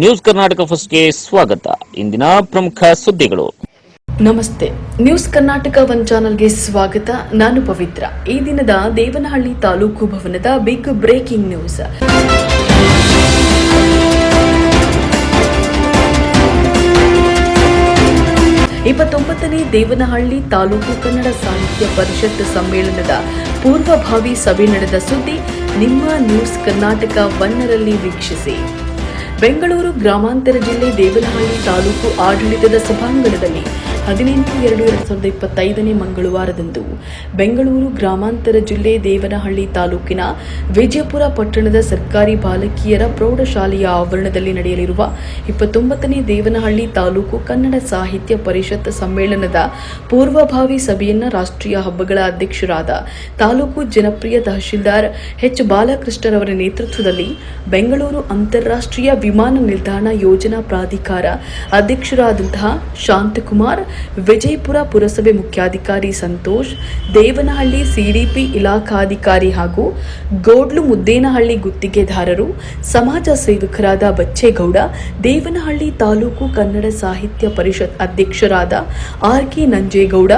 News Karnataka ಫಸ್ಟ್ಗೆ ಸ್ವಾಗತ. ಇಂದಿನ ಪ್ರಮುಖ ಸುದ್ದಿಗಳು. ನಮಸ್ತೆ. ನ್ಯೂಸ್ ಕರ್ನಾಟಕ ಒನ್ ಚಾನೆಲ್ಗೆ ಸ್ವಾಗತ. ನಾನು ಪವಿತ್ರ. ಈ ದಿನದ ದೇವನಹಳ್ಳಿ ತಾಲೂಕು ಭವನದ ಬಿಗ್ ಬ್ರೇಕಿಂಗ್ ನ್ಯೂಸ್. ಇಪ್ಪತ್ತೊಂಬತ್ತನೇ ದೇವನಹಳ್ಳಿ ತಾಲೂಕು ಕನ್ನಡ ಸಾಹಿತ್ಯ ಪರಿಷತ್ ಸಮ್ಮೇಳನದ ಪೂರ್ವಭಾವಿ ಸಭೆ ನಡೆದ ಸುದ್ದಿ ನಿಮ್ಮ ನ್ಯೂಸ್ ಕರ್ನಾಟಕ ಒನ್ನರಲ್ಲಿ ವೀಕ್ಷಿಸಿ. ಬೆಂಗಳೂರು ಗ್ರಾಮಾಂತರ ಜಿಲ್ಲೆ ದೇವನಹಳ್ಳಿ ತಾಲೂಕು ಆಡಳಿತದ ಸಭಾಂಗಣದಲ್ಲಿ ಹದಿನೆಂಟು ಎರಡು ಎರಡು ಸಾವಿರದ ಇಪ್ಪತ್ತೈದನೇ ಮಂಗಳವಾರದಂದು ಬೆಂಗಳೂರು ಗ್ರಾಮಾಂತರ ಜಿಲ್ಲೆ ದೇವನಹಳ್ಳಿ ತಾಲೂಕಿನ ವಿಜಯಪುರ ಪಟ್ಟಣದ ಸರ್ಕಾರಿ ಬಾಲಕಿಯರ ಪ್ರೌಢಶಾಲೆಯ ಆವರಣದಲ್ಲಿ ನಡೆಯಲಿರುವ ಇಪ್ಪತ್ತೊಂಬತ್ತನೇ ದೇವನಹಳ್ಳಿ ತಾಲೂಕು ಕನ್ನಡ ಸಾಹಿತ್ಯ ಪರಿಷತ್ ಸಮ್ಮೇಳನದ ಪೂರ್ವಭಾವಿ ಸಭೆಯನ್ನು ರಾಷ್ಟ್ರೀಯ ಹಬ್ಬಗಳ ಅಧ್ಯಕ್ಷರಾದ ತಾಲೂಕು ಜನಪ್ರಿಯ ತಹಶೀಲ್ದಾರ್ ಎಚ್ ಬಾಲಕೃಷ್ಣರವರ ನೇತೃತ್ವದಲ್ಲಿ ಬೆಂಗಳೂರು ಅಂತಾರಾಷ್ಟ್ರೀಯ ವಿಮಾನ ನಿಲ್ದಾಣ ಯೋಜನಾ ಪ್ರಾಧಿಕಾರ ಅಧ್ಯಕ್ಷರಾದಂತಹ ಶಾಂತಕುಮಾರ್ ವಿಜಯಪುರ ಪುರಸಭೆ ಮುಖ್ಯಾಧಿಕಾರಿ ಸಂತೋಷ್, ದೇವನಹಳ್ಳಿ ಸಿಡಿಪಿ ಇಲಾಖಾಧಿಕಾರಿ ಹಾಗೂ ಗೋಡ್ಲು ಮುದ್ದೇನಹಳ್ಳಿ ಗುತ್ತಿಗೆದಾರರು, ಸಮಾಜ ಸೇವಕರಾದ ಬಚ್ಚೇಗೌಡ, ದೇವನಹಳ್ಳಿ ತಾಲೂಕು ಕನ್ನಡ ಸಾಹಿತ್ಯ ಪರಿಷತ್ ಅಧ್ಯಕ್ಷರಾದ ಆರ್ ಕೆ ನಂಜೇಗೌಡ,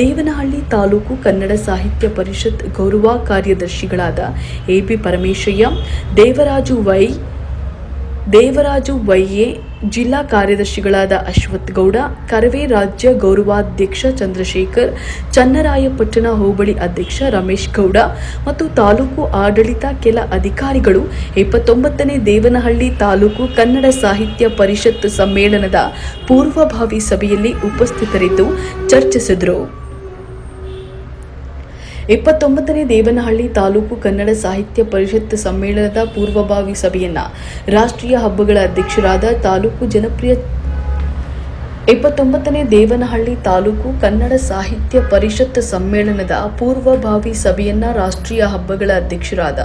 ದೇವನಹಳ್ಳಿ ತಾಲೂಕು ಕನ್ನಡ ಸಾಹಿತ್ಯ ಪರಿಷತ್ ಗೌರವ ಕಾರ್ಯದರ್ಶಿಗಳಾದ A P Parameshaiah Devaraju Y, Devaraju ವೈಯೆ ಜಿಲ್ಲಾ ಕಾರ್ಯದರ್ಶಿಗಳಾದ ಅಶ್ವಥ್ ಗೌಡ, ಕರವೇ ರಾಜ್ಯ ಗೌರವಾಧ್ಯಕ್ಷ ಚಂದ್ರಶೇಖರ್, ಚನ್ನರಾಯಪಟ್ಟಣ ಹೋಬಳಿ ಅಧ್ಯಕ್ಷ ರಮೇಶ್ ಗೌಡ ಮತ್ತು ತಾಲೂಕು ಆಡಳಿತ ಕೆಲ ಅಧಿಕಾರಿಗಳು ಇಪ್ಪತ್ತೊಂಬತ್ತನೇ ದೇವನಹಳ್ಳಿ ತಾಲೂಕು ಕನ್ನಡ ಸಾಹಿತ್ಯ ಪರಿಷತ್ ಸಮ್ಮೇಳನದ ಪೂರ್ವಭಾವಿ ಸಭೆಯಲ್ಲಿ ಉಪಸ್ಥಿತರಿದ್ದು ಚರ್ಚಿಸಿದರು. ಇಪ್ಪತ್ತೊಂಬತ್ತನೇ ದೇವನಹಳ್ಳಿ ತಾಲೂಕು ಕನ್ನಡ ಸಾಹಿತ್ಯ ಪರಿಷತ್ ಸಮ್ಮೇಳನದ ಪೂರ್ವಭಾವಿ ಸಭೆಯನ್ನ ರಾಷ್ಟ್ರೀಯ ಹಬ್ಬಗಳ ಅಧ್ಯಕ್ಷರಾದ ತಾಲೂಕು ಜನಪ್ರಿಯ ಇಪ್ಪತ್ತೊಂಬತ್ತನೇ ದೇವನಹಳ್ಳಿ ತಾಲೂಕು ಕನ್ನಡ ಸಾಹಿತ್ಯ ಪರಿಷತ್ ಸಮ್ಮೇಳನದ ಪೂರ್ವಭಾವಿ ಸಭೆಯನ್ನ ರಾಷ್ಟ್ರೀಯ ಹಬ್ಬಗಳ ಅಧ್ಯಕ್ಷರಾದ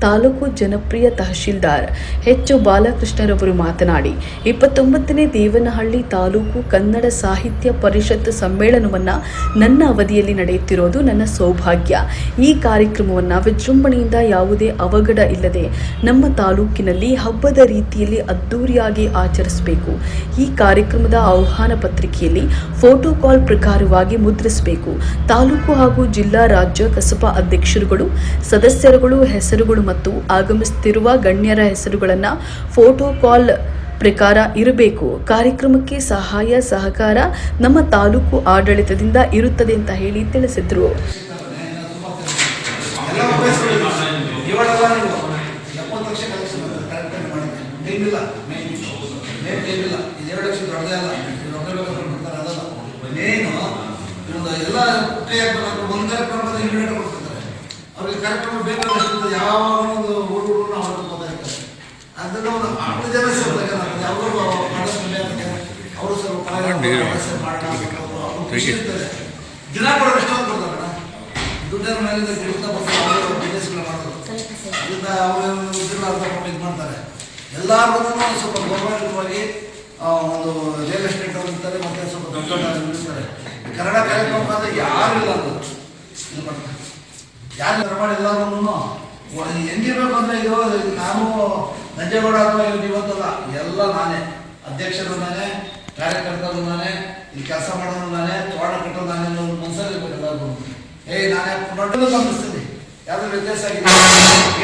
ತಾಲೂಕು ಜನಪ್ರಿಯ ತಹಶೀಲ್ದಾರ್ ಎಚ್ ಬಾಲಕೃಷ್ಣರವರು ಮಾತನಾಡಿ, ಇಪ್ಪತ್ತೊಂಬತ್ತನೇ ದೇವನಹಳ್ಳಿ ತಾಲೂಕು ಕನ್ನಡ ಸಾಹಿತ್ಯ ಪರಿಷತ್ ಸಮ್ಮೇಳನವನ್ನ ನನ್ನ ಅವಧಿಯಲ್ಲಿ ನಡೆಯುತ್ತಿರೋದು ನನ್ನ ಸೌಭಾಗ್ಯ. ಈ ಕಾರ್ಯಕ್ರಮವನ್ನು ವಿಜೃಂಭಣೆಯಿಂದ ಯಾವುದೇ ಅವಘಡ ಇಲ್ಲದೆ ನಮ್ಮ ತಾಲೂಕಿನಲ್ಲಿ ಹಬ್ಬದ ರೀತಿಯಲ್ಲಿ ಅದ್ದೂರಿಯಾಗಿ ಆಚರಿಸಬೇಕು. ಈ ಕಾರ್ಯಕ್ರಮದ ಆಹ್ವಾನ ಪತ್ರಿಕೆಯಲ್ಲಿ ಫೋಟೋ ಕಾಲ್ ಪ್ರಕಾರವಾಗಿ ಮುದ್ರಿಸಬೇಕು. ತಾಲೂಕು ಹಾಗೂ ಜಿಲ್ಲಾ ರಾಜ್ಯ ಕಸಬಾ ಅಧ್ಯಕ್ಷರುಗಳು, ಸದಸ್ಯರುಗಳು ಹೆಸರುಗಳು ಮತ್ತು ಆಗಮಿಸುತ್ತಿರುವ ಗಣ್ಯರ ಹೆಸರುಗಳನ್ನು ಫೋಟೋ ಕಾಲ್ ಪ್ರಕಾರ ಇರಬೇಕು. ಕಾರ್ಯಕ್ರಮಕ್ಕೆ ಸಹಾಯ, ಸಹಕಾರ ನಮ್ಮ ತಾಲೂಕು ಆಡಳಿತದಿಂದ ಇರುತ್ತದೆ ಅಂತ ಹೇಳಿ ತಿಳಿಸಿದ್ರು. ಎಲ್ಲ ಉಪಯೋಗಿಸ್ಕೊಳ್ಳಿ ಇವಾಗೆಲ್ಲ ನೀವು ಎಪ್ಪತ್ತು ಲಕ್ಷ ಕಲೆಕ್ಷನ್ ಕರೆಕ್ಟಾಗಿ ಮಾಡಿದ್ದೆ ಟೈಮ್ ಇಲ್ಲ ಮೇನ್ ಮೇನ್ ಟೈಮ್ ಇಲ್ಲ ಇದು ಎರಡು ಲಕ್ಷ ದೊಡ್ಡದೇ ಅಲ್ಲ ಇದು ರೊಕ್ಕ ಬೇಕಾದ್ರೆ ಕೊಡ್ತಾರೆ ಅದಲ್ಲ ಮೇನು ಇವಾಗ ಎಲ್ಲ ಕೈ ಹಾಕ್ಬೇಕು ಒಂದು ಕಾರ್ಯಕ್ರಮ ಬಂದು ಇನ್ವಿಟೇಟ್ ಕೊಡ್ತಿರ್ತಾರೆ ಅವ್ರಿಗೆ ಕಾರ್ಯಕ್ರಮ ಬೇಕಾದಷ್ಟು ಯಾವ ಒಂದು ಹುಡುಗರು ಅವ್ರಿಗೆ ಗೊತ್ತಾಗ್ತಾರೆ ಅದನ್ನ ಒಂದು ಹತ್ತು ಜನ ನಾವು ಯಾವಾಗಲೂ ಅವರು ಸ್ವಲ್ಪ ಖುಷಿ ಇರ್ತಾರೆ. ದಿನ ಕೊಡೋಷ್ಟು ಕೊಡ್ತಾರೆ ದುಡ್ಡರ ಮೇಲೆ ದುಡ್ಡ ಅವರು ಬಿಸ್ನೆಸ್ಗಳು ಮಾಡೋದು ಅದರಿಂದ ಅವರು ಉದ್ಯೋಗ ಅರ್ಧ ಕೊಟ್ಟು ಇದು ಮಾಡ್ತಾರೆ ಎಲ್ಲರೂ ಸ್ವಲ್ಪ ಗೌರವಯುತವಾಗಿ ಒಂದು ರಿಯಲ್ ಎಸ್ಟೇಟ್ ಇರ್ತಾರೆ ಮತ್ತೆ ಸ್ವಲ್ಪ ದೊಡ್ಡ ದೊಡ್ಡ ಇರ್ತಾರೆ ಕನ್ನಡ ಕಾರ್ಯಕ್ರಮ ಅಂದ್ರೆ ಯಾರು ಇಲ್ಲ ಯಾರು ಪ್ರಮಾಣ ಎಲ್ಲರೂ ಹೆಂಗಿರ್ಬೇಕು ಅಂದ್ರೆ ಇದು ನಾನು ನಂಜೇಗೌಡ ಅಥವಾ ಇವ್ರು ಇವತ್ತಲ್ಲ ಎಲ್ಲ ನಾನೇ. ಅಧ್ಯಕ್ಷರು ನಾನೇ, ಕಾರ್ಯಕರ್ತರು ನಾನೇ, ಇಲ್ಲಿ ಕೆಲಸ ಮಾಡೋದು ನಾನೇ ತೋಟ ಕಟ್ಟೋದು ನಾನೇ ಒಂದು ಮನಸ್ಸಲ್ಲಿ ಎಲ್ಲರಿಗೂ. ಏಯ್ ನಾನೇ ದೊಡ್ಡದು ಗಮನಿಸ್ತೀನಿ. ಯಾವ್ದಾದ್ರು ವ್ಯತ್ಯಾಸ ಆಗಿದೆ?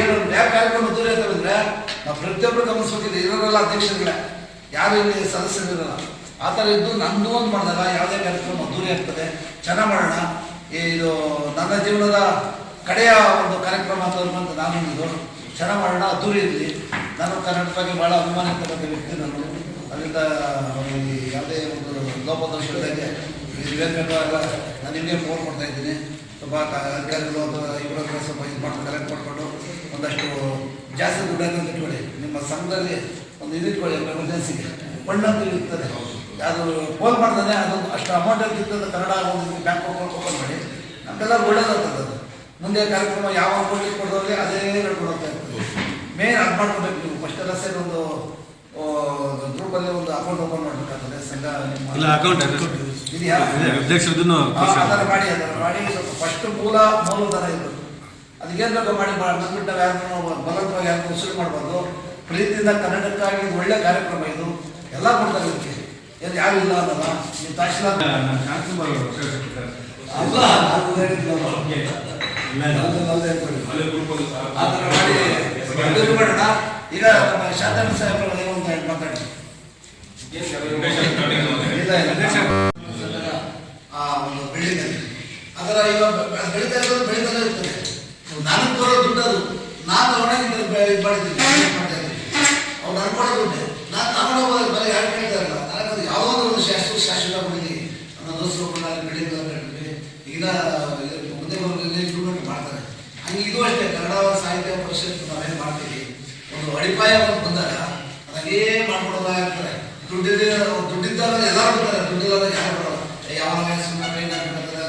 ಏನು ಯಾಕೆ ಕಾರ್ಯಕ್ರಮ ದೂರ ಇರ್ತವೆ ನಾವು ಪ್ರತಿಯೊಬ್ಬರು ಗಮನಿಸ್ಬೇಕಿದೆ ಇರೋರೆಲ್ಲ ಅಧ್ಯಕ್ಷರುಗಳೇ. ಯಾರು ಇಲ್ಲಿ ಸದಸ್ಯರಿರಲ್ಲ. ಆ ಥರ ಇದ್ದು ನಂದು ಒಂದು ಮಾಡಿದಾಗ ಯಾವುದೇ ಕಾರ್ಯಕ್ರಮ ಅದ್ದೂರಿ ಆಗ್ತದೆ. ಚೆನ್ನಾಗಿ ಮಾಡೋಣ ಇದು ನನ್ನ ಜೀವನದ ಕಡೆಯ ಒಂದು ಕಾರ್ಯಕ್ರಮ ಅಂತ ನಾನು ಇದು ಚೆನ್ನಾಗಿ ಮಾಡೋಣ ಅದ್ದೂರಿ ಇರಲಿ. ನಾನು ಕರ್ನಾಟಕಕ್ಕೆ ಭಾಳ ಅಭಿಮಾನ ಇರ್ತಕ್ಕಂಥ ವ್ಯಕ್ತಿ ನಾನು. ಅದರಿಂದ ಯಾವುದೇ ಒಂದು ಲೋಪದೋಷಗಳಿಗೆ ಎಲ್ಲ ನಾನು ನಿಮಗೆ ಫೋನ್ ಮಾಡ್ತಾ ಇದ್ದೀನಿ. ಸ್ವಲ್ಪ ಅಧಿಕಾರಿಗಳು ಅಥವಾ ಇವರ ಸ್ವಲ್ಪ ಇದು ಮಾಡಿ ಕಲೆಕ್ಟ್ ಮಾಡಿಕೊಂಡು ಒಂದಷ್ಟು ಜಾಸ್ತಿ ದುಡ್ಡು ಅಂತ ಇಟ್ಕೊಳ್ಳಿ ನಿಮ್ಮ ಸಂಘದಲ್ಲಿ ಒಂದು ಇದಿಟ್ಕೊಳ್ಳಿ ಎಮರ್ಜೆನ್ಸಿಗೆ ಒಳ್ಳೊಂದು ಇರ್ತದೆ. ಅದು ಫೋನ್ ಮಾಡ್ತಾನೆ ಅದೊಂದು ಅಷ್ಟು ಅಮೌಂಟ್ ಅಂತ ಇರ್ತದೆ ಕನ್ನಡ ಆಗೋದಕ್ಕೆ ಬ್ಯಾಂಕ್ ಅಕೌಂಟ್ ಓಪನ್ ಮಾಡಿ. ನಮ್ಗೆಲ್ಲ ಒಳ್ಳೇದಾಗ್ತದೆ ಅದು. ಮುಂದೆ ಕಾರ್ಯಕ್ರಮ ಯಾವ ಅಮೌಂಟ್ ಕೊಡೋದ್ರೆ ಅದೇ ನಡ್ಕೊಂಡು ಹೋಗ್ತಾ ಇರ್ತದೆ ಮೇನ್ ಅದು ಮಾಡ್ಕೊಬೇಕು ನೀವು. ಫಸ್ಟ್ ಎಲ್ಲ ಸೇರಿ ಒಂದು ಗ್ರೂಪಲ್ಲಿ ಒಂದು ಅಕೌಂಟ್ ಓಪನ್ ಮಾಡಬೇಕಾಗ್ತದೆ. ಸಂಘ ನಿಮ್ಮ ಇದೆಯಾ? ಅದನ್ನ ಮಾಡಿ ಅದನ್ನು ಮಾಡಿ. ಸ್ವಲ್ಪ ಫಸ್ಟ್ ಮೂಲ ಮೂಲಧನ ಇರೋದು ಅದಕ್ಕೇನು ಬೇಕು ಮಾಡಿ ಬಂದ್ಬಿಟ್ಟು ನಾವು ಯಾರನ್ನು ಬಲವಂತವಾಗಿ ಯಾರನ್ನು ಉಸಿರು ಮಾಡಬಾರ್ದು. ಪ್ರೀತಿಯಿಂದ ಕನ್ನಡಕ್ಕಾಗಿ ಒಳ್ಳೆ ಕಾರ್ಯಕ್ರಮ ಇದು. ಎಲ್ಲ ಕೊಡ್ತಾರೆ ಇದಕ್ಕೆ ಏನು ಯಾರು ಇಲ್ಲ ಅನ್ನಲ್ಲ ಈ ತಹಶೀಲ್ದಾರ್ ಅಲ್ಲ ನಾನು ಹೇಳಿದ್ನಲ್ಲ. ಮಾಡೋಣ ಈಗ ನಮ್ಮ ಶಾಂತನ ಸಾಹೇಬ್ರ ಒಂದು ಮಾತಾಡಿ. ಆ ಒಂದು ಬೆಳಿಗ್ಗೆ ಅದರ ಇವಾಗ ಬೆಳೀತಾ ಇರೋದು ಬೆಳೀತಾನೆ ಇರ್ತದೆ. ನನಗೆ ತೋರೋ ದುಡ್ಡು ಅದು ನಾನು ಇದು ಮಾಡಿದ್ದೀನಿ. ಅವ್ರು ದುಡ್ಡು ನಾನು ತಗೊಂಡು ಹೋಗೋದು ಬರೀ ಯಾರು ಕೇಳ್ತಾರಲ್ಲ ನನಗೆ ಅದು ಯಾವುದೋ ಒಂದು ಶಾಶ್ವತ ಶಾಶ್ವತ ಬಿಡಿ ನನ್ನ ದೋಸ್ತರು ಕೂಡ ಬಿಲ್ಡಿಂಗ್ ಈಗ ಮುಂದೆ ಬರೋದ್ರಲ್ಲಿ ಇಂಪ್ರೂವ್ಮೆಂಟ್ ಮಾಡ್ತಾರೆ. ಹಂಗೆ ಇದು ಅಷ್ಟೇ, ಕನ್ನಡ ಸಾಹಿತ್ಯ ಪರಿಷತ್ ನಾವೇನು ಮಾಡ್ತೀವಿ, ಒಂದು ಅಡಿಪಾಯ ಅಂತ ಬಂದಾಗ ಅದೇ ಮಾಡ್ಕೊಡೋದಾಗ್ತಾರೆ ದುಡ್ಡಿದೆ ದುಡ್ಡಿದ್ದಾಗ ಎಲ್ಲರೂ ಬರ್ತಾರೆ ದುಡ್ಡಿಲ್ಲದಾಗ ಯಾರು ಬರೋಲ್ಲ ಯಾವಾಗ ಸುಮ್ಮನೆ ಕೈ ಹಾಕ್ಬೇಕಾದ್ರೆ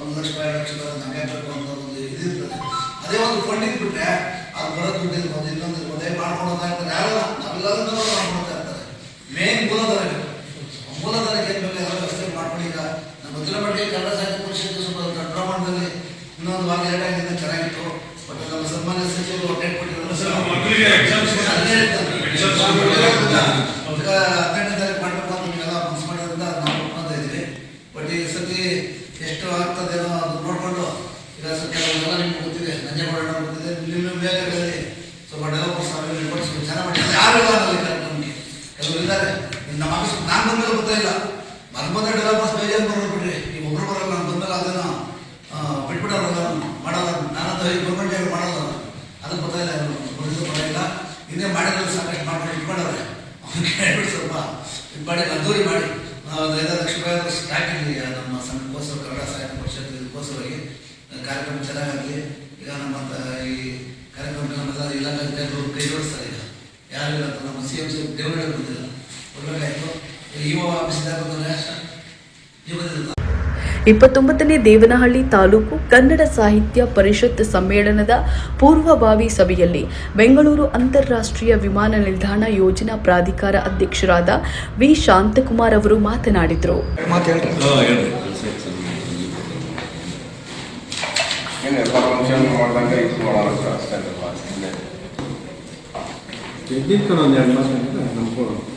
ಒಂದು ಲಕ್ಷ, ಎರಡು ಲಕ್ಷ, ನಮಗೆ ಬೇಕು ಅಂತ ಒಂದು ಇದಿರ್ತದೆ ಅದೇ ಒಂದು ಫಂಡಿಂಗ್ ಬಿಟ್ರೆ ಅದು ಬರೋ ದುಡ್ಡು ಇರ್ಬೋದು ಇನ್ನೊಂದು ಇರ್ತಾರೆ ಮೇನ್ ಮೂಲಧನ ಏನು ಬೇಕು ಎಲ್ಲ ವ್ಯವಸ್ಥೆ ನಮ್ಮ ಗೊತ್ತಿರೋ ಮಟ್ಟಿಗೆ ಕನ್ನಡ ಸಾಹಿತ್ಯ ಪರಿಷತ್ತು ಸ್ವಲ್ಪ ದೊಡ್ಡ ಪ್ರಮಾಣದಲ್ಲಿ ಇನ್ನೊಂದು ವಾರ ಚೆನ್ನಾಗಿತ್ತು. ಬಟ್ ನಮ್ಮ ಸನ್ಮಾನ್ಯ ಸಚಿವರು ಡೇಟ್ ಕೊಟ್ಟಿದ್ರು ಅಲ್ಲೇ ಹೇಳ್ತಾರೆ. ಈಗ ಹದಿನೆಂಟನೇ ತಾರೀಕು ಮಾಡಬೇಕು ಅಂತ ನೀವೆಲ್ಲ ಮನಸ್ಸು ಮಾಡಿದ್ರಿಂದ ನಾವು ಒಪ್ಕೊಂತ ಇದ್ದೀವಿ ಬಟ್ ಈ ಸತಿ ಎಷ್ಟು ಆಗ್ತದೇನೋ ಅದು ನೋಡಿಕೊಂಡು ಈಗ ಸತಿ ಎಲ್ಲ ನಿಮ್ಗೆ ಗೊತ್ತಿದೆ ನಂಜೇಗೌಡ ಗೊತ್ತಿದೆ ನಿಮ್ಮ ಮೇಲೆಗಳಲ್ಲಿ ಸ್ವಲ್ಪ ಡೆವಲಪರ್ಸ್ ಆಮೇಲೆ ರಿಪೋರ್ಟ್ಸ್ ಚೆನ್ನಾಗಿ ಮಾಡಿದ್ದಾರೆ ಯಾರು ಇಲ್ಲ ಅನ್ನೋದು ಇಲ್ಲ ನಮಗೆ ಕೆಲವರು ಇದ್ದಾರೆ ಇನ್ನು ನಮ್ಮ ಆಫೀಸ್ ನಾನು ಬಂದ್ಮೇಲೆ ಗೊತ್ತಾಯಿಲ್ಲ ನಾನು ಬಂದ ಡೆವಲಪರ್ಸ್ ಬೇಜಾರು ಬರೋದು ಬಿಡ್ರಿ ಈಗ ಒಬ್ರು ಬರಲ್ಲ, ನಾನು ಬಂದಲ್ಲ, ಅದನ್ನು ಬಿಟ್ಬಿಡೋಲ್ಲ ಮಾಡಲ್ಲ ನಾನು ಈ ಗೌರ್ಮೆಂಟ್ ಮಾಡಲ್ಲ ಅದಕ್ಕೆ ಗೊತ್ತಾಯಿಲ್ಲ ಬಂದಿದ್ದು ಬರೋಲ್ಲ ಇನ್ನೇ ಮಾಡಿದ್ರು ಸಾಕಷ್ಟು ಮಾಡ್ಕೊಂಡು ಇಟ್ಕೊಂಡವ್ರೆ. ಹೇಳ್ಬಿಟ್ಟು ಸ್ವಲ್ಪ. ಇದು ಮಾಡಿ, ಅದ್ದೂರಿ ಮಾಡಿ. ನಾವು ಒಂದು ಐದಾರು ಲಕ್ಷ ರೂಪಾಯಿ ಹಾಕಿದ್ವಿ ನಮ್ಮ ಸಂಘಕ್ಕೋಸ್ಕರ ಕನ್ನಡ ಸಾಹಿತ್ಯ ಪರಿಷತ್ ಇದಕ್ಕೋಸ್ಕರವಾಗಿ ಕಾರ್ಯಕ್ರಮ ಚೆನ್ನಾಗಾಗಲಿ. ಈಗ ನಮ್ಮ ಈ ಕಾರ್ಯಕ್ರಮ ನಮ್ಮ ಇಲಾಖೆ ಕೈ ಜೋಡಿಸ್ತಾರೆ ಈಗ. ಯಾರು ಇಲ್ಲ ನಮ್ಮ ಸಿ ಎಂ ಸಿ ದೇವರೇ ಬಂದಿಲ್ಲ ಒಳ್ಳೆದಾಯಿತು ಇವ ಇಪ್ಪತ್ತೊಂಬತ್ತನೇ ದೇವನಹಳ್ಳಿ ತಾಲೂಕು ಕನ್ನಡ ಸಾಹಿತ್ಯ ಪರಿಷತ್ ಸಮ್ಮೇಳನದ ಪೂರ್ವಭಾವಿ ಸಭೆಯಲ್ಲಿ ಬೆಂಗಳೂರು ಅಂತಾರಾಷ್ಟ್ರೀಯ ವಿಮಾನ ನಿಲ್ದಾಣ ಯೋಜನಾ ಪ್ರಾಧಿಕಾರ ಅಧ್ಯಕ್ಷರಾದ ವಿ. ಶಾಂತಕುಮಾರ್ ಅವರು ಮಾತನಾಡಿದರು.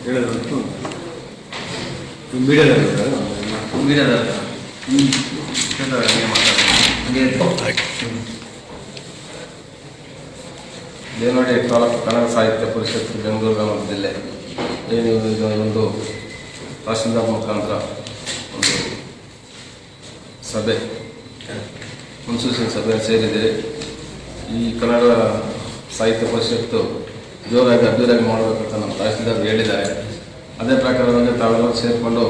ಹೇಳಿದ್ರು ನೋಡಿ ತಾಲೂಕು ಕನ್ನಡ ಸಾಹಿತ್ಯ ಪರಿಷತ್ತು ಬೆಂಗಳೂರು ಗ್ರಾಮದ ಜಿಲ್ಲೆ. ಏನು ಇದು ಒಂದು ತಹಶೀಲ್ದಾರ್ ಮುಖಾಂತರ ಒಂದು ಸಭೆ. ಮುನ್ಸೂಚನೆ ಸಭೆ ಸೇರಿದೆ. ಈ ಕನ್ನಡ ಸಾಹಿತ್ಯ ಪರಿಷತ್ತು ಜೋರಾಗಿ ಅಭಿವೃದ್ಧಿ ಮಾಡಬೇಕಂತ ನಮ್ಮ ತಹಶೀಲ್ದಾರ್ ಹೇಳಿದ್ದಾರೆ. ಅದೇ ಪ್ರಕಾರವಾಗಿ ತಾವೆಲ್ಲರೂ ಸೇರಿಕೊಂಡು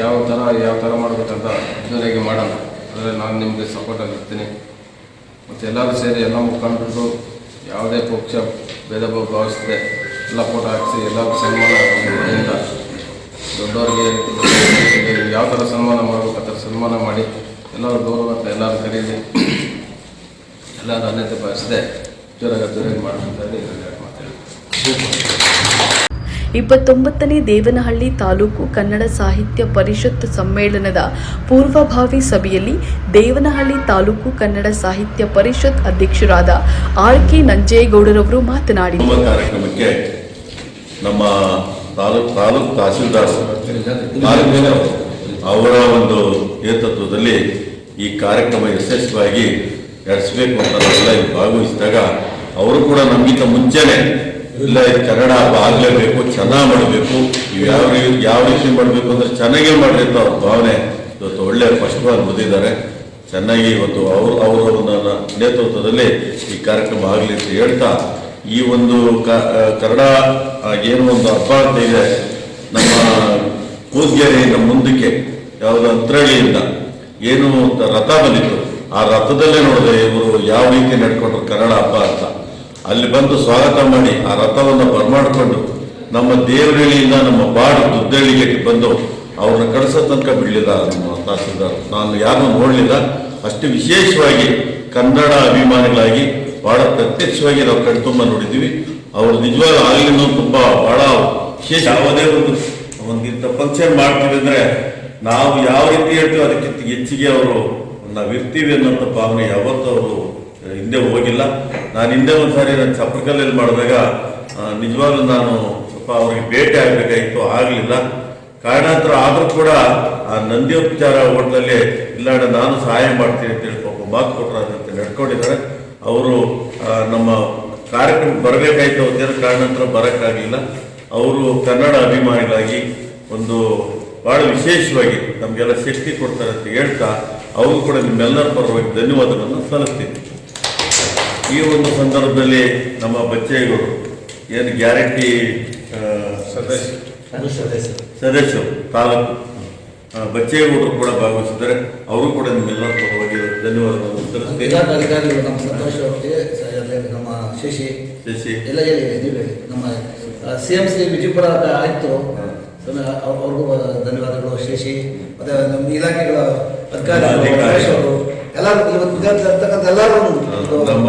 ಯಾವ ಥರ ಯಾವ ಥರ ಮಾಡಬೇಕಂತ ಜೊತೆಗೆ ಮಾಡೋಣ ಅದರಲ್ಲಿ ನಾನು ನಿಮಗೆ ಸಪೋರ್ಟ್ ಇರ್ತೀನಿ ಮತ್ತು ಎಲ್ಲರೂ ಸೇರಿ ಎಲ್ಲ ಮುಖಂಡರು, ಯಾವುದೇ ಪಕ್ಷ ಭೇದ ಭಾವ ಭಾವಿಸದೆ ಎಲ್ಲ ಫೋಟೋ ಹಾಕಿಸಿ ಎಲ್ಲರೂ ಸನ್ಮಾನ ಅಂತ ದೊಡ್ಡವರಿಗೆ ಯಾವ ಥರ ಸನ್ಮಾನ ಮಾಡಬೇಕು, ಆ ಥರ ಸನ್ಮಾನ ಮಾಡಿ ಎಲ್ಲರೂ ಗೌರವ ಅಂತ ಎಲ್ಲರೂ ಕರೀಲಿ ಎಲ್ಲರೂ ಅನ್ಯತೆ ಭಾವಿಸದೆ ಜೋರಾಗಿ ಹೇಳಿ ಇದರಲ್ಲಿ ಮಾತಾಡಿ ಇಪ್ಪತ್ತೊಂಬತ್ತನೇ ದೇವನಹಳ್ಳಿ ತಾಲೂಕು ಕನ್ನಡ ಸಾಹಿತ್ಯ ಪರಿಷತ್ ಸಮ್ಮೇಳನದ ಪೂರ್ವಭಾವಿ ಸಭೆಯಲ್ಲಿ ದೇವನಹಳ್ಳಿ ತಾಲೂಕು ಕನ್ನಡ ಸಾಹಿತ್ಯ ಪರಿಷತ್ ಅಧ್ಯಕ್ಷರಾದ ಆರ್ ಕೆ ನಂಜೇಗೌಡರವರು ಮಾತನಾಡಿದರು. ನಮ್ಮ ತಾಲೂಕು ತಹಸೀಲ್ದಾರ್ ಅವರ ಒಂದು ನೇತೃತ್ವದಲ್ಲಿ ಈ ಕಾರ್ಯಕ್ರಮ ಯಶಸ್ವಿಯಾಗಿ ನಡೆಸಬೇಕು ಅಂತ ನಾವೆಲ್ಲ ಭಾಗವಹಿಸಿದಾಗ ಅವರು ಕೂಡ ನಮಗಿಂತ ಮುಂಚೆನೆ ಇಲ್ಲ ಇದು ಕನ್ನಡ ಆಗಲೇಬೇಕು, ಚೆನ್ನಾಗಿ ಮಾಡಬೇಕು. ಇವು ಯಾವ ಯಾವ ರೀತಿ ಮಾಡಬೇಕು ಅಂದ್ರೆ ಚೆನ್ನಾಗೇ ಅಂತ ಅವ್ರ ಭಾವನೆ ಇವತ್ತು ಒಳ್ಳೆ ಫಸ್ಟ್ ಬಾರ್ ಬಂದಿದ್ದಾರೆ. ಚೆನ್ನಾಗಿ ಇವತ್ತು ಅವರು ಅವರ ನನ್ನ ನೇತೃತ್ವದಲ್ಲಿ ಈ ಕಾರ್ಯಕ್ರಮ ಆಗಲಿ ಅಂತ ಹೇಳ್ತಾ, ಈ ಒಂದು ಕನ್ನಡ ಏನು ಒಂದು ಹಬ್ಬ ಅಂತ ಇದೆ. ನಮ್ಮ ಕೂದ್ಗೆರೆ ನಮ್ಮ ಮುಂದಕ್ಕೆ ಯಾವುದೋ ಅಂತರಳಿಯಿಂದ ಏನು ಅಂತ ರಥ ಬಂದಿತ್ತು. ಆ ರಥದಲ್ಲೇ ನೋಡಿದೆ ಇವರು ಯಾವ ರೀತಿ ನಡ್ಕೊಂಡ್ರು ಕನ್ನಡ ಹಬ್ಬ ಅಂತ. ಅಲ್ಲಿ ಬಂದು ಸ್ವಾಗತ ಮಾಡಿ ಆ ರಥವನ್ನು ಬರಮಾಡಿಕೊಂಡು ನಮ್ಮ ದೇವರಳ್ಳಿಯಿಂದ ನಮ್ಮ ಬಾಡು ದುದ್ದಳ್ಳಿಗೆ ಬಂದು ಅವ್ರನ್ನ ಕಳಿಸೋ ತನಕ ಬಿಡಲಿಲ್ಲ. ನಮ್ಮ ತಹಸೀಲ್ದಾರ್, ನಾನು ಯಾರನ್ನು ನೋಡಲಿಲ್ಲ. ಅಷ್ಟು ವಿಶೇಷವಾಗಿ ಕನ್ನಡ ಅಭಿಮಾನಿಗಳಾಗಿ ಬಹಳ ಪ್ರತ್ಯಕ್ಷವಾಗಿ ನಾವು ಕಣ್ತುಂಬ ನೋಡಿದ್ದೀವಿ. ಅವರು ನಿಜವಾಗ ಆಗಲಿನೂ ತುಂಬ ಬಹಳ ವಿಶೇಷ. ಯಾವುದೇ ಒಂದು ಒಂದಿಂತ ಫಂಕ್ಷನ್ ಮಾಡ್ತೀವಿ ಅಂದರೆ ನಾವು ಯಾವ ರೀತಿ ಹೇಳ್ತೀವಿ ಅದಕ್ಕಿಂತ ಹೆಚ್ಚಿಗೆ ಅವರು ನಾವು ಇರ್ತೀವಿ ಅನ್ನೋಂಥ ಭಾವನೆ ಯಾವತ್ತೂ ಅವರು ಹಿಂದೆ ಹೋಗಿಲ್ಲ. ನಾನು ಹಿಂದೆ ಒಂದ್ಸಾರಿ ನಾನು ಚಪ್ರಕಲ್ಲಲ್ಲಿ ಮಾಡಿದಾಗ ನಿಜವಾಗ್ಲೂ ನಾನು ಸ್ವಲ್ಪ ಅವ್ರಿಗೆ ಭೇಟಿ ಆಗಬೇಕಾಗಿತ್ತು ಆಗಲಿಲ್ಲ. ಕಾರಣಾಂತರ ಆದರೂ ಕೂಡ ಆ ನಂದಿಯೋಪಚಾರ ಹೋಟ್ಲಲ್ಲಿ, ಇಲ್ಲ ನಾನು ಸಹಾಯ ಮಾಡ್ತೀನಿ ಅಂತೇಳಿ ಪಾಪ ಮಾತು ಕೊಟ್ಟರು ಅಂತ ನಡ್ಕೊಂಡಿದ್ದಾರೆ. ಅವರು ನಮ್ಮ ಕಾರ್ಯಕ್ರಮಕ್ಕೆ ಬರಬೇಕಾಯ್ತು ಅಂತೇಳಿ ಕಾರಣಾಂತರ ಬರೋಕ್ಕಾಗಲಿಲ್ಲ. ಅವರು ಕನ್ನಡ ಅಭಿಮಾನಿಗಳಾಗಿ ಒಂದು ಭಾಳ ವಿಶೇಷವಾಗಿ ನಮಗೆಲ್ಲ ಶಕ್ತಿ ಕೊಡ್ತಾರೆ ಅಂತ ಹೇಳ್ತಾ, ಅವರು ಕೂಡ ನಿಮ್ಮೆಲ್ಲರ ಪರವಾಗಿ ಧನ್ಯವಾದಗಳನ್ನು ಸಲ್ಲಿಸ್ತೀನಿ. ಈ ಒಂದು ಸಂದರ್ಭದಲ್ಲಿ ನಮ್ಮ ಬಚ್ಚೇಗೌಡರು ಏನು ಗ್ಯಾರಂಟಿ ಸದಸ್ಯರು ತಾಲೂಕು. ಬಚ್ಚೇಗೌಡರು ಕೂಡ ಭಾಗವಹಿಸಿದ್ದಾರೆ. ಅವರು ಕೂಡ ನಿಮ್ಮೆಲ್ಲರ ಪರವಾಗಿ ಧನ್ಯವಾದಗಳನ್ನು ಸಲ್ಲಿಸ್ತೀನಿ ನಮ್ಮ ಸಂತೋಷ್ ಅವರಿಗೆ ನಮ್ಮ ಶಶಿ. ಶಶಿ. ಎಲ್ಲ ಹೇಳಿ ನೀವು ಹೇಳಿ. ನಮ್ಮ ಸಿ ಎಂ ಸಿ ವಿಜಯಪುರ ಆಯಿತು. ಅವ್ರಿಗೂ ಧನ್ಯವಾದಗಳು. ಶಶಿ ಮತ್ತೆ ನಮ್ಮ ಇಲಾಖೆಗಳ ಅಧಿಕಾರಿಗಳು ಎಲ್ಲರೂ ಇವತ್ತು ಇರ್ತಕ್ಕಂಥ ಎಲ್ಲರೂ ನಮ್ಮ.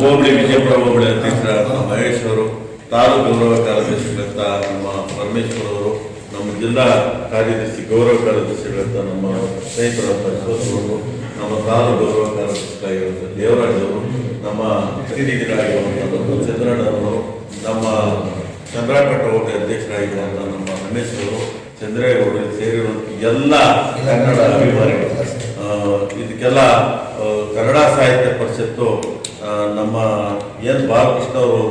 ಹೋಬಳಿ ವಿಜಯಪುರ ಹೋಬಳಿ ಅಧ್ಯಕ್ಷರ ಮಹೇಶ್ ಅವರು ತಾಲೂಕು ಗೌರವ ಕಾರ್ಯದರ್ಶಿಗಳಂತ ನಮ್ಮ ಪರಮೇಶ್ವರ್ ಅವರು ನಮ್ಮ ಜಿಲ್ಲಾ ಕಾರ್ಯದರ್ಶಿ ಗೌರವ ಕಾರ್ಯದರ್ಶಿಗಳಂತ ನಮ್ಮ ಸ್ನೇಹಿತರ ಅಶ್ವಥ್ ನಮ್ಮ ತಾಲೂಕು ಗೌರವ ಕಾರ್ಯದರ್ಶಿಗಳಾಗಿರುವಂಥ ದೇವರಾಜ್ ಅವರು ನಮ್ಮ ಪ್ರತಿನಿಧಿಗಳಾಗಿರುವಂಥ ನಮ್ಮ ಚಂದ್ರಣ್ಣವರು ನಮ್ಮ ಚಂದ್ರಾಪಟ್ಟ ಹೋಬಳಿ ಅಧ್ಯಕ್ಷರಾಗಿರುವಂಥ ನಮ್ಮ ರಮೇಶ್ ಅವರು ಚಂದ್ರೇಗೌಡರು ಸೇರಿರುವಂಥ ಎಲ್ಲ ಕನ್ನಡ ಅಭಿಮಾನಿಗಳು ಆ, ಕನ್ನಡ ಸಾಹಿತ್ಯ ಪರಿಷತ್ತು ನಮ್ಮ ಎನ್ ಬಾಲಕೃಷ್ಣ ಅವರು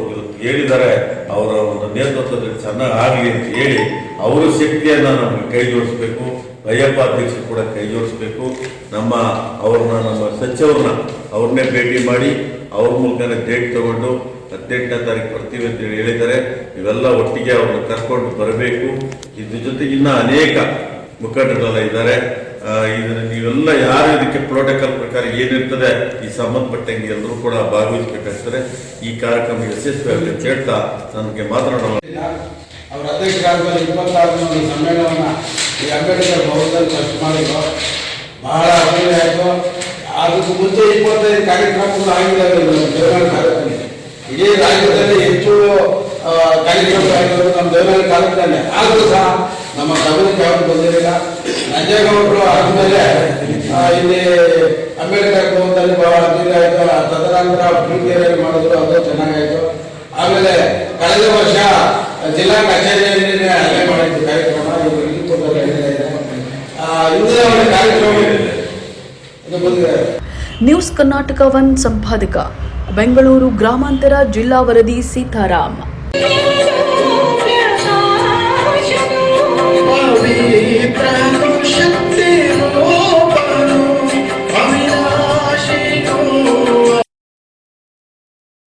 ಹೇಳಿದ್ದಾರೆ ಅವರ ಒಂದು ನೇತೃತ್ವದಲ್ಲಿ ಚೆನ್ನಾಗಿ ಆಗಲಿ ಅಂತ ಹೇಳಿ ಅವರ ಶಕ್ತಿಯನ್ನು ನಮಗೆ ಕೈ ಜೋಡಿಸ್ಬೇಕು ಅಯ್ಯಪ್ಪ ಅಧ್ಯಕ್ಷರು ಕೂಡ ಕೈ ಜೋಡಿಸ್ಬೇಕು. ನಮ್ಮ ಅವ್ರನ್ನ ನಮ್ಮ ಸಚಿವರನ್ನ ಅವ್ರನ್ನೇ ಭೇಟಿ ಮಾಡಿ ಅವ್ರ ಮೂಲಕನೇ ಡೇಟ್ ತಗೊಂಡು ಹದಿನೆಂಟನೇ ತಾರೀಕು ಬರ್ತೀವಿ ಅಂತ ಹೇಳಿ ಹೇಳಿದ್ದಾರೆ. ಇವೆಲ್ಲ ಒಟ್ಟಿಗೆ ಅವ್ರನ್ನ ಕರ್ಕೊಂಡು ಬರಬೇಕು. ಇದ್ರ ಜೊತೆಗೆ ಇನ್ನೂ ಅನೇಕ ಮುಖಂಡರೆಲ್ಲ ಇದ್ದಾರೆ. ಇದನ್ನ ನೀವೆಲ್ಲ ಯಾರು ಇದಕ್ಕೆ ಪ್ರೋಟೋಕಾಲ್ ಪ್ರಕಾರ ಏನಿರ್ತದೆ, ಈ ಸಂಬಂಧಪಟ್ಟಂಗೆ ಎಲ್ಲರೂ ಕೂಡ ಭಾಗವಹಿಸಬೇಕಾಗ್ತದೆ. ಈ ಕಾರ್ಯಕ್ರಮ ಯಶಸ್ವಿಯಾಗಲಿ ಅಂತ ಹೇಳ್ತಾ ನನಗೆ ಮಾತನಾಡೋಣ. ಅವರ ಅಧ್ಯಕ್ಷರಾದ್ಮೇಲೆ ಇಪ್ಪತ್ತಾರನೇ ಒಂದು ಸಮ್ಮೇಳನವನ್ನ ಈ ಅಂಬೇಡ್ಕರ್ ಭವನದಲ್ಲಿ ಖರ್ಚು ಮಾಡಿದ್ರು ಬಹಳ ಅಭಿವೃದ್ಧಿ ಆಯಿತು. ಅದಕ್ಕೂ ಮುಂಚೆ ಇಪ್ಪತ್ತೈದು ಕಾರ್ಯಕ್ರಮಗಳು ಆಗಿದ್ದಾವೆ ದೇವನಹಳ್ಳಿ ತಾಲೂಕಿನಲ್ಲಿ ಇಡೀ ರಾಜ್ಯದಲ್ಲಿ ಹೆಚ್ಚು ಕಾರ್ಯಕ್ರಮಗಳು ಆಗಿರೋದು ನಮ್ಮ ದೇವನಹಳ್ಳಿ ತಾಲೂಕಿನಲ್ಲಿ ಆದರೂ ಸಹ ನಮ್ಮ ಗಮನಕ್ಕೆ ಯಾವುದು ಬಂದಿರಲಿಲ್ಲ. ನಂಜೇಗೌಡರು ಆದಮೇಲೆ ಇಲ್ಲಿ ಅಂಬೇಡ್ಕರ್ ಭವನದಲ್ಲಿ ಬಹಳ ಅಭಿವೃದ್ಧಿ ಆಯಿತು. ತದನಂತರ ಪ್ರೀತಿಯಲ್ಲಿ ಮಾಡಿದ್ರು, ಅದು ಚೆನ್ನಾಗಾಯಿತು. ಆಮೇಲೆ ಕಳೆದ ವರ್ಷ ಜಿಲ್ಲಾ ಕಚೇರಿಯಲ್ಲಿ ಅಲ್ಲೇ ಮಾಡಿದ್ದು ಕಾರ್ಯಕ್ರಮ. ಒಂದು ಕಾರ್ಯಕ್ರಮ ನ್ಯೂಸ್ ಕರ್ನಾಟಕ ಒನ್ ಸಂಪಾದಕ, ಬೆಂಗಳೂರು ಗ್ರಾಮಾಂತರ ಜಿಲ್ಲಾ ವರದಿ ಸೀತಾರಾಮ್.